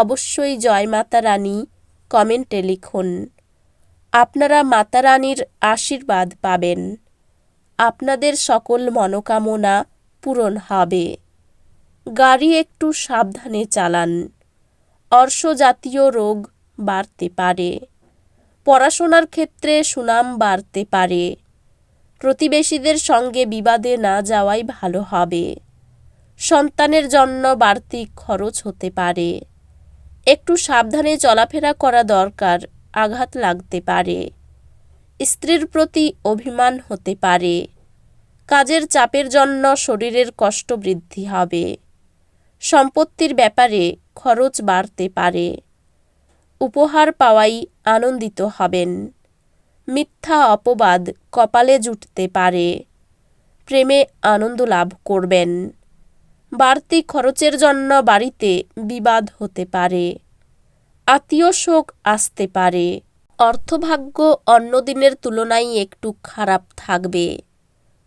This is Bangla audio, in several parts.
অবশ্যই জয় মাতা রানী, কমেন্টে লিখুন। আপনারা মাতা রানীর আশীর্বাদ পাবেন। আপনাদের সকল মনোকামনা পূরণ হবে। গাড়ি একটু সাবধানে চালান। অর্শ জাতীয় রোগ বাড়তে পারে। পড়াশোনার ক্ষেত্রে সুনাম বাড়তে পারে। প্রতিবেশীদের সঙ্গে বিবাদে না যাওয়াই ভালো হবে। সন্তানের জন্য বাড়তি খরচ হতে পারে। একটু সাবধানে চলাফেরা করা দরকার, আঘাত লাগতে পারে। স্ত্রীর প্রতি অভিমান হতে পারে। কাজের চাপের জন্য শরীরের কষ্ট বৃদ্ধি হবে। সম্পত্তির ব্যাপারে খরচ বাড়তে পারে। উপহার পাওয়াই আনন্দিত হবেন। মিথ্যা অপবাদ কপালে জুটতে পারে। প্রেমে আনন্দ লাভ করবেন। বাড়তি খরচের জন্য বাড়িতে বিবাদ হতে পারে। আত্মীয় শোক আসতে পারে। অর্থভাগ্য অন্য দিনের তুলনায় একটু খারাপ থাকবে।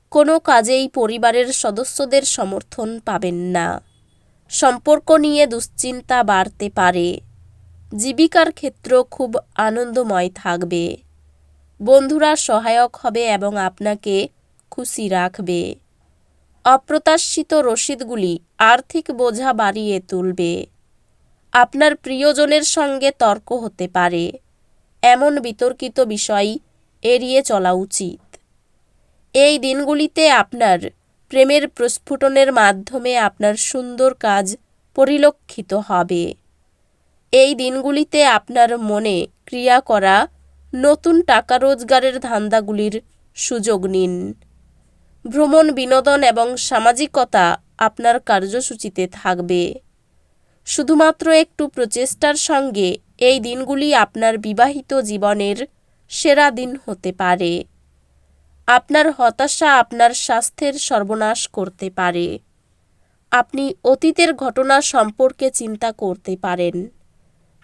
কোনো কাজেই পরিবারের সদস্যদের সমর্থন পাবেন না। সম্পর্ক নিয়ে দুশ্চিন্তা বাড়তে পারে। জীবিকার ক্ষেত্র খুব আনন্দময় থাকবে। বন্ধুরা সহায়ক হবে এবং আপনাকে খুশি রাখবে। অপ্রত্যাশিত রসিদগুলি আর্থিক বোঝা বাড়িয়ে তুলবে। আপনার প্রিয়জনের সঙ্গে তর্ক হতে পারে। এমন বিতর্কিত বিষয় এড়িয়ে চলা উচিত। এই দিনগুলিতে আপনার প্রেমের প্রস্ফুটনের মাধ্যমে আপনার সুন্দর কাজ পরিলক্ষিত হবে। এই দিনগুলিতে আপনার মনে ক্রিয়া করা নতুন টাকা রোজগারের ধান্দাগুলির সুযোগ নিন। ভ্রমণ, বিনোদন এবং সামাজিকতা আপনার কার্যসূচিতে থাকবে। শুধুমাত্র একটু প্রচেষ্টার সঙ্গে এই দিনগুলি আপনার বিবাহিত জীবনের সেরা দিন হতে পারে। আপনার হতাশা আপনার স্বাস্থ্যের সর্বনাশ করতে পারে। আপনি অতীতের ঘটনা সম্পর্কে চিন্তা করতে পারেন।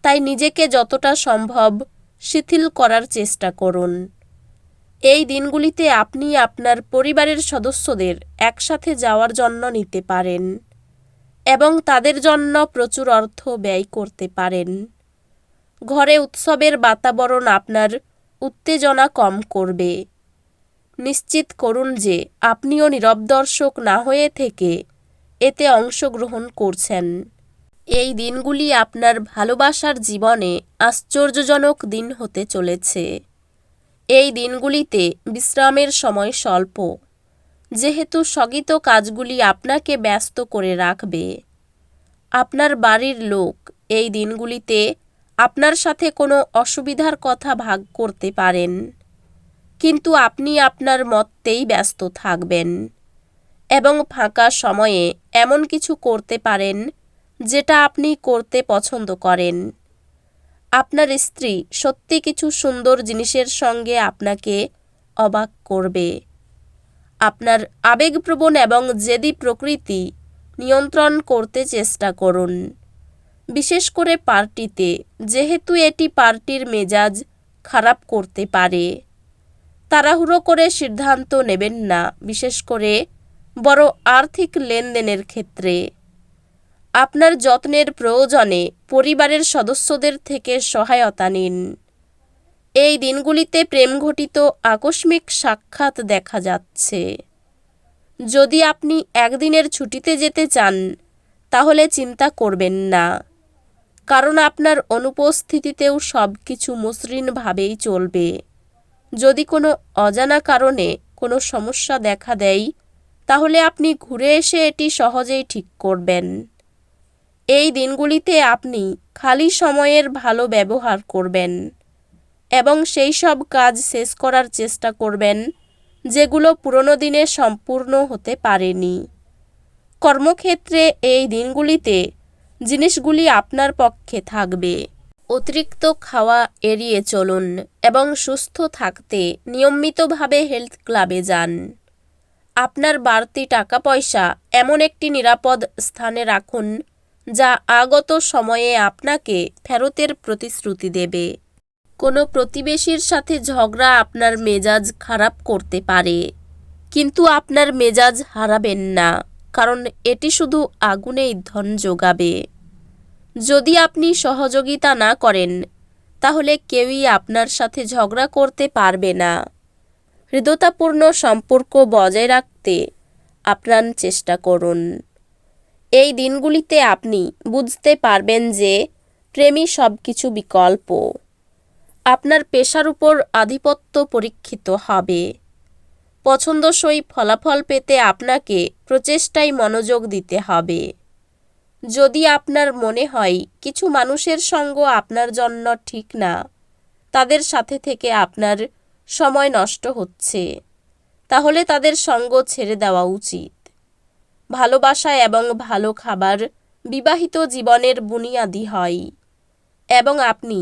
তাই নিজেকে যতটা সম্ভব শিথিল করার চেষ্টা করুন। এই দিনগুলিতে আপনি আপনার পরিবারের সদস্যদের একসাথে যাওয়ার জন্য নিতে পারেন এবং তাদের জন্য প্রচুর অর্থ ব্যয় করতে পারেন। ঘরে উৎসবের বাতাবরণ আপনার উত্তেজনা কম করবে। নিশ্চিত করুন যে আপনিও নীরব দর্শক না হয়ে থেকে এতে অংশগ্রহণ করছেন। এই দিনগুলি আপনার ভালোবাসার জীবনে আশ্চর্যজনক দিন হতে চলেছে। এই দিনগুলিতে বিশ্রামের সময় স্বল্প। যেহেতু স্থগিত কাজগুলি আপনাকে ব্যস্ত করে রাখবে। আপনার বাড়ির লোক এই দিনগুলিতে আপনার সাথে কোনো অসুবিধার কথা ভাগ করতে পারেন। কিন্তু আপনি আপনার মতেই ব্যস্ত থাকবেন এবং ফাঁকা সময়ে এমন কিছু করতে পারেন যেটা আপনি করতে পছন্দ করেন। আপনার স্ত্রী সত্যি কিছু সুন্দর জিনিসের সঙ্গে আপনাকে অবাক করবে। আপনার আবেগপ্রবণ এবং জেদি প্রকৃতি নিয়ন্ত্রণ করতে চেষ্টা করুন। বিশেষ করে পার্টিতে, যেহেতু এটি পার্টির মেজাজ খারাপ করতে পারে। তাড়াহুড়ো করে সিদ্ধান্ত নেবেন না, বিশেষ করে বড় আর্থিক লেনদেনের ক্ষেত্রে। আপনার যত্নের প্রয়োজনে পরিবারের সদস্যদের থেকে সহায়তা নিন। এই দিনগুলিতে প্রেম ঘটিত আকস্মিক সাক্ষাৎ দেখা যাচ্ছে। যদি আপনি একদিনের ছুটিতে যেতে চান, তাহলে চিন্তা করবেন না। কারণ আপনার অনুপস্থিতিতেও সব কিছু মসৃণভাবেই চলবে। যদি কোনো অজানা কারণে কোনো সমস্যা দেখা দেয়, তাহলে আপনি ঘুরে এসে এটি সহজেই ঠিক করবেন। এই দিনগুলিতে আপনি খালি সময়ের ভালো ব্যবহার করবেন এবং সেই সব কাজ শেষ করার চেষ্টা করবেন, যেগুলো পুরনো দিনে সম্পূর্ণ হতে পারেনি। কর্মক্ষেত্রে এই দিনগুলিতে জিনিসগুলি আপনার পক্ষে থাকবে। অতিরিক্ত খাওয়া এড়িয়ে চলুন এবং সুস্থ থাকতে নিয়মিতভাবে হেলথ ক্লাবে যান। আপনার বাড়তি টাকা পয়সা এমন একটি নিরাপদ স্থানে রাখুন যা আগত সময়ে আপনাকে ফেরতের প্রতিশ্রুতি দেবে। কোনো প্রতিবেশীর সাথে ঝগড়া আপনার মেজাজ খারাপ করতে পারে, কিন্তু আপনার মেজাজ হারাবেন না, কারণ এটি শুধু আগুনেই ধন যোগাবে। যদি আপনি সহযোগিতা না করেন, তাহলে কেউই আপনার সাথে ঝগড়া করতে পারবে না। হৃদয়তাপূর্ণ সম্পর্ক বজায় রাখতে আপ্রাণ চেষ্টা করুন। এই দিনগুলিতে আপনি বুঝতে পারবেন যে প্রেমই সব কিছু বিকল্প। আপনার পেশার উপর আধিপত্য পরীক্ষিত হবে। পছন্দসই ফলাফল পেতে আপনাকে প্রচেষ্টায় মনোযোগ দিতে হবে। যদি আপনার মনে হয় কিছু মানুষের সঙ্গ আপনার জন্য ঠিক না, তাদের সাথে থেকে আপনার সময় নষ্ট হচ্ছে, তাহলে তাদের সঙ্গ ছেড়ে দেওয়া উচিত। ভালোবাসা এবং ভালো খাবার বিবাহিত জীবনের বুনিয়াদি হয় এবং আপনি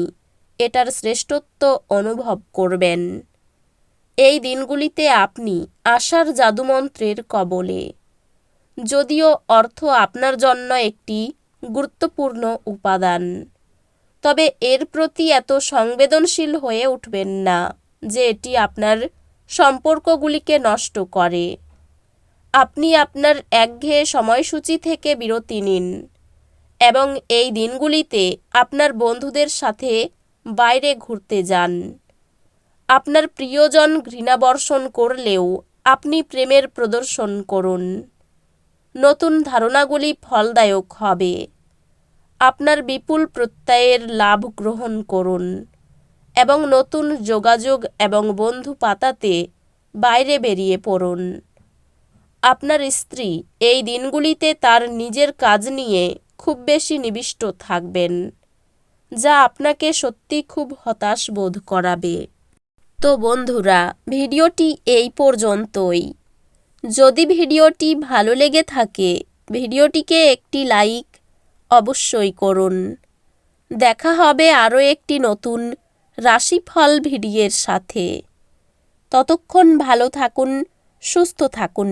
এটার শ্রেষ্ঠত্ব অনুভব করবেন। এই দিনগুলিতে আপনি আশার জাদুমন্ত্রের কবলে। যদিও অর্থ আপনার জন্য একটি গুরুত্বপূর্ণ উপাদান, তবে এর প্রতি এত সংবেদনশীল হয়ে উঠবেন না যে এটি আপনার সম্পর্কগুলিকে নষ্ট করে। আপনি আপনার একঘেয়ে সময়সূচি থেকে বিরতি নিন এবং এই দিনগুলিতে আপনার বন্ধুদের সাথে বাইরে ঘুরতে যান। আপনার প্রিয়জন ঘৃণাবর্ষণ করলেও আপনি প্রেমের প্রদর্শন করুন। নতুন ধারণাগুলি ফলদায়ক হবে। আপনার বিপুল প্রত্যয়ের লাভ গ্রহণ করুন এবং নতুন যোগাযোগ এবং বন্ধু পাতাতে বাইরে বেরিয়ে পড়ুন। আপনার স্ত্রী এই দিনগুলিতে তার নিজের কাজ নিয়ে খুব বেশি নিবিষ্ট থাকবেন, যা আপনাকে সত্যি খুব হতাশ বোধ করাবে। তো বন্ধুরা, ভিডিওটি এই পর্যন্তই। যদি ভিডিওটি ভালো লেগে থাকে, ভিডিওটিকে একটি লাইক অবশ্যই করুন। দেখা হবে আরও একটি নতুন রাশিফল ভিডিওর সাথে। ততক্ষণ ভালো থাকুন, সুস্থ থাকুন।